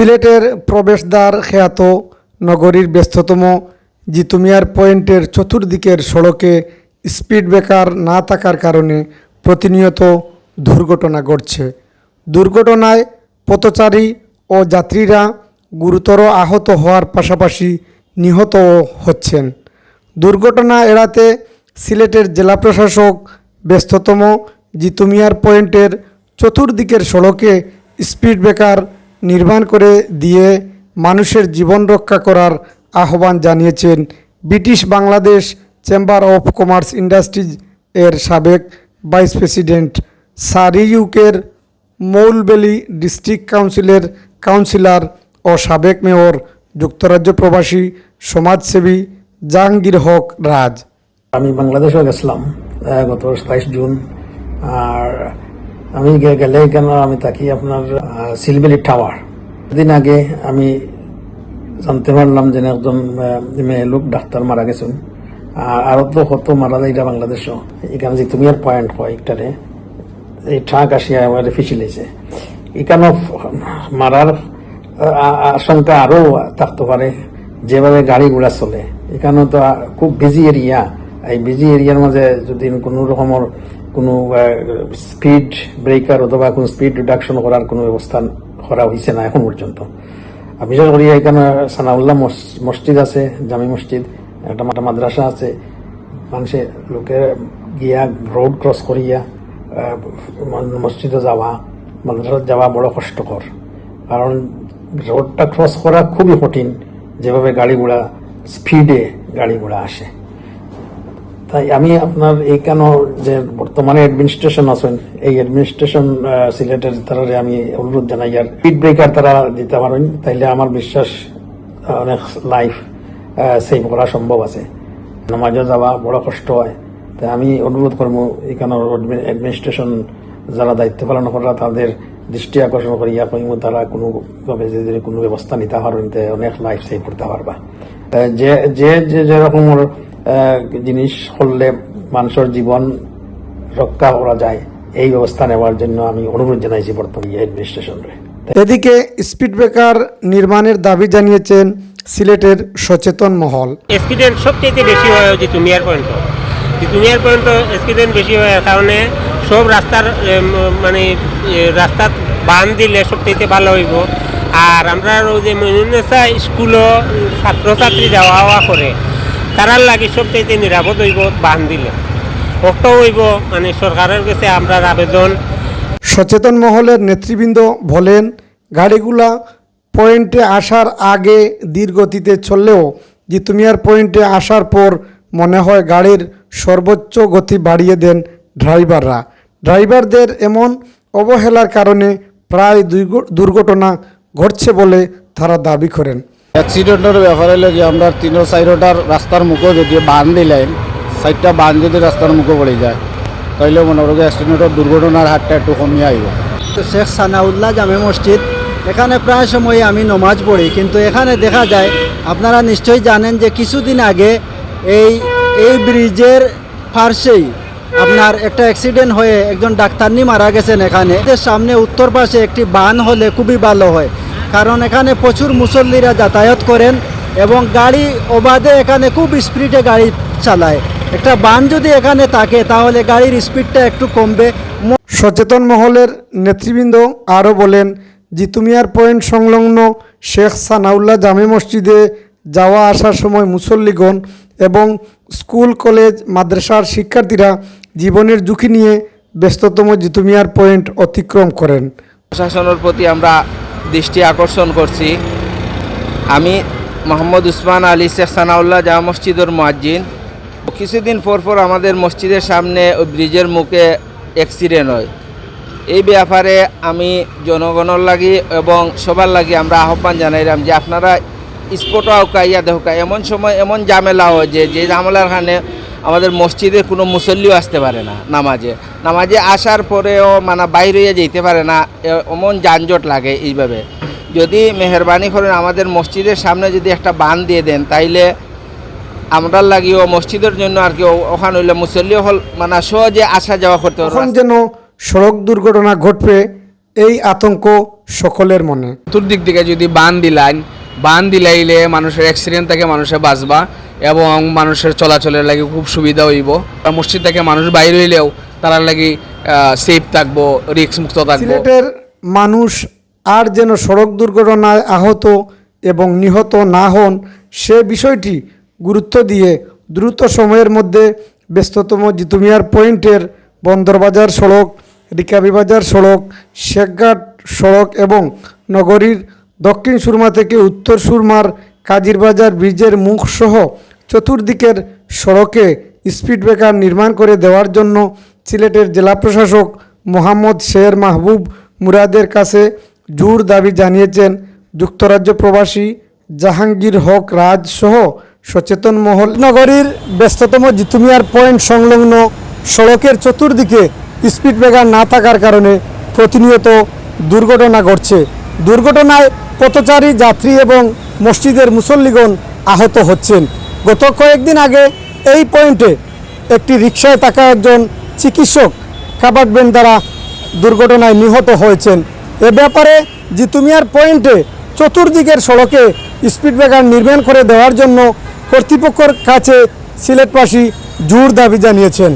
সিলেটের প্রবেশদ্বার খ্যাত নগরীর ব্যস্ততম জিতুমিয়ার পয়েন্টের চতুর্দিকের সড়কে স্পিড ব্রেকার না থাকার কারণে প্রতিনিয়ত দুর্ঘটনা ঘটছে। দুর্ঘটনায় পথচারী ও যাত্রীরা গুরুতর আহত হওয়ার পাশাপাশি নিহতও হচ্ছেন। দুর্ঘটনা এড়াতে সিলেটের জেলা প্রশাসক ব্যস্ততম জিতুমিয়ার পয়েন্টের চতুর্দিকের সড়কে স্পিড ব্রেকার নির্মাণ করে দিয়ে মানুষের জীবন রক্ষা করার আহ্বান জানিয়েছেন British Bangladesh chamber of commerce industries এর সাবেক ভাইস প্রেসিডেন্ট সারিউকের মৌলবেলি ডিস্ট্রিক্ট কাউন্সিলের কাউন্সিলর ও সাবেক মেয়র, যুক্তরাজ্য প্রবাসী, সমাজসেবী জাহাঙ্গীর হক রাজ। আমি বাংলাদেশও গেছিলাম গত বাইশ জুন। আর আমি গেলে কেন আমি থাকি আপনার সিলবেলি টাওয়ার? দিন আগে আমি জানতে পারলাম যে একজন মেয়ে লোক ডাক্তার মারা গেছেন। আর আরও তো কত মারা যায় এটা এখানে যে তুমি আর পয়েন্ট হয় একটারে, এই ট্রাক আসিয়া আমার ফিসিলেছে এখানে মারার আশঙ্কা আরও থাকতে পারে, যেভাবে গাড়ি ঘোড়া চলে। এখানে তো খুব বিজি এরিয়া এই বিজি এরিয়ার মাঝে যদি কোনো রকমের কোনো স্পিড ব্রেকার অথবা কোনো স্পিড রিডাকশন করার কোনো ব্যবস্থা করা হয়েছে না এখন পর্যন্ত বিশেষ করে এখানে সানাউল্লাহ মস- মসজিদ আছে, জামি মসজিদ একটা মাটা মাদ্রাসা আছে মানুষের লোকে গিয়া রোড ক্রস করিয়া মসজিদে যাওয়া মাদ্রাসা যাওয়া বড় কষ্টকর কারণ রোডটা ক্রস করা খুবই কঠিন, যেভাবে গাড়ি ঘোড়া স্পিডে গাড়ি ঘোড়া আসে। তাই আমি আপনার এইখানে যে বর্তমানে অ্যাডমিনিস্ট্রেশন আছেন, এই অ্যাডমিনিস্ট্রেশন সিলেটের তারা আমি অনুরোধ জানাই, আর স্পিড ব্রেকার তারা দিতে পারেন, তাইলে আমার বিশ্বাস অনেক লাইফ সেভ করা সম্ভব আছে। নামাজে যাওয়া বড় কষ্ট হয়। তাই আমি অনুরোধ করব এখানে অ্যাডমিনিস্ট্রেশন যারা দায়িত্ব পালন করা, তাদের দৃষ্টি আকর্ষণ করিয়া কইমু তারা কোনো ভাবে যদি কোনো ব্যবস্থা নিতে পারেন অনেক লাইফ সেভ করতে পারবা। যে যে যে, যেরকম জিনিস করলে মানুষের জীবন রক্ষা করা যায়। এই ব্যবস্থা নেওয়ার জন্য আমি অনুরোধ জানাইছি বর্তমানে অ্যাডমিনিস্ট্রেশনে এদিকে স্পিড ব্রেকার নির্মাণের দাবি জানিয়েছেন সিলেটের সচেতন মহল। এক্সিডেন্ট সবচেয়ে বেশি হয় যে তুমিয়ার পয়েন্ট তুমিয়ার পয়েন্ট এক্সিডেন্ট বেশি হওয়ার কারণে সব রাস্তার মানে এ, রাস্তাত বান দিলে সবচেয়ে ভালো হইব। আর আমরা যে মনুনেসা স্কুলও ছাত্রছাত্রী যাওয়া আওয়া করে। তারার লাগে সবচেয়ে নিরাপদ হইব বান দিলে। কষ্ট হইব মানে সরকারের কাছে আমরা আবেদন। সচেতন মহলের নেতৃবৃন্দ বলেন, গাড়িগুলা পয়েন্টে আসার আগে ধীর গতিতে চললেও জিতুমিয়ার পয়েন্টে আসার পর মনে হয় গাড়ির সর্বোচ্চ গতি বাড়িয়ে দেন ড্রাইভাররা। ড্রাইভারদের এমন অবহেলার কারণে প্রায় দুর্ঘ- দুর্ঘটনা ঘটছে বলে তারা দাবি করেন। অ্যাক্সিডেন্টের ব্যাপারে লাগে আমরা তিনো সাইডটার রাস্তার মুখে যদি বান দিলেন সাইডটা বান যদি রাস্তার মুখে পড়ে যায়, তাইলে মনে করো অ্যাক্সিডেন্টের দুর্ঘটনার হারটা একটু কমিয়ে আইব শেখ সানাউল্লাহ জামে মসজিদ, এখানে প্রায় সময় আমি নমাজ পড়ি, কিন্তু এখানে দেখা যায়, আপনারা নিশ্চয়ই জানেন যে কিছুদিন আগে এই এই ব্রিজের ফার্সেই আপনার একটা অ্যাক্সিডেন্ট হয়ে একজন ডাক্তারনি মারা গেছেন এখানে। সামনে উত্তর পাশে একটি বান হলে খুবই ভালো হয়। কারণ এখানে প্রচুর মুসল্লিরা যাতায়াত করেন এবং গাড়ি অবাধে এখানে খুব স্পিডে গাড়ি চালায়। একটা বান যদি এখানে থাকে তাহলে গাড়ির স্পিডটা একটু কমবে। সচেতন মহলের নেতৃবৃন্দ আরও বলেন জিতুমিয়ার পয়েন্ট সংলগ্ন শেখ সানাউল্লাহ জামে মসজিদে যাওয়া আসার সময় মুসল্লিগণ এবং স্কুল কলেজ মাদ্রাসার শিক্ষার্থীরা জীবনের ঝুঁকি নিয়ে ব্যস্ততম জিতুমিয়ার পয়েন্ট অতিক্রম করেন। প্রশাসনের প্রতি আমরা দৃষ্টি আকর্ষণ করছি। আমি মোহাম্মদ উসমান আলী শেখ সানাউল্লাহ জামা মসজিদের মুয়াজ্জিন। কিছুদিন পর পর আমাদের মসজিদের সামনে ওই ব্রিজের মুখে অ্যাক্সিডেন্ট হয়। এই ব্যাপারে আমি জনগণের লাগি এবং সবার লাগি আমরা আহ্বান জানাইলাম যে আপনারা স্পটও আউকা ইয়া দেহকা। এমন সময় এমন ঝামেলা হয় যে যে ঝামেলার কারণে আমাদের মসজিদে কোনো মুসল্লিও আসতে পারে না নামাজে। নামাজে আসার পরেও মানে বাইরে হয়ে যেতে পারে না এমন যানজট লাগে এইভাবে। যদি মেহরবানি করেন আমাদের মসজিদের সামনে যদি একটা বান দিয়ে দেন তাইলে আমরা লাগিও মসজিদের জন্য আর কি ওখানে হইলে মুসল্লি হল মানে সহজে আসা যাওয়া করতে পারবে তখন যেন সড়ক দুর্ঘটনা ঘটবে এই আতঙ্ক সকলের মনে। চতুর্দিক থেকে যদি বান দিলাইন বান দিলাইলে মানুষের অ্যাক্সিডেন্ট থেকে মানুষে বাঁচবা। এবং মানুষের চলাচলের লাগে খুব সুবিধা হইব। মসজিদ থেকে মানুষ বাইরে হইলেও তারা লাগি সেফ থাকব রিস্ক মুক্ত থাকব। সিলেটের মানুষ আর যেন সড়ক দুর্ঘটনায় আহত এবং নিহত না হন, সে বিষয়টি গুরুত্ব দিয়ে দ্রুত সময়ের মধ্যে ব্যস্ততম জিতুমিয়ার পয়েন্টের বন্দরবাজার সড়ক বাজার সড়ক, শেখঘাট সড়ক এবং নগরীর দক্ষিণ সুরমা থেকে উত্তর সুরমার কাজিরবাজার ব্রিজের মুখসহ চতুর্দিকের সড়কে স্পিড ব্রেকার নির্মাণ করে দেওয়ার জন্য সিলেটের জেলা প্রশাসক মোহাম্মদ শের মাহবুব মুরাদের কাছে জোর দাবি জানিয়েছেন। যুক্তরাজ্য প্রবাসী জাহাঙ্গীর হক রাজ সহ সচেতন মহল নগরীর ব্যস্ততম জিতুমিয়ার পয়েন্ট সংলগ্ন সড়কের চতুর্দিকে স্পিড ব্রেকার না থাকার কারণে প্রতিনিয়ত দুর্ঘটনা ঘটছে। দুর্ঘটনায় পথচারী, যাত্রী এবং মসজিদের মুসল্লিগণ আহত হচ্ছেন। গত কয়েকদিন আগে এই পয়েন্টে একটি রিক্সায় থাকা একজন চিকিৎসক ভ্যান দ্বারা দুর্ঘটনায় নিহত হয়েছেন। এ ব্যাপারে জিতুমিয়ার পয়েন্টে চতুর্দিকের সড়কে স্পিড ব্রেকার নির্মাণ করে দেওয়ার জন্য কর্তৃপক্ষের কাছে সিলেটবাসী জোর দাবি জানিয়েছেন।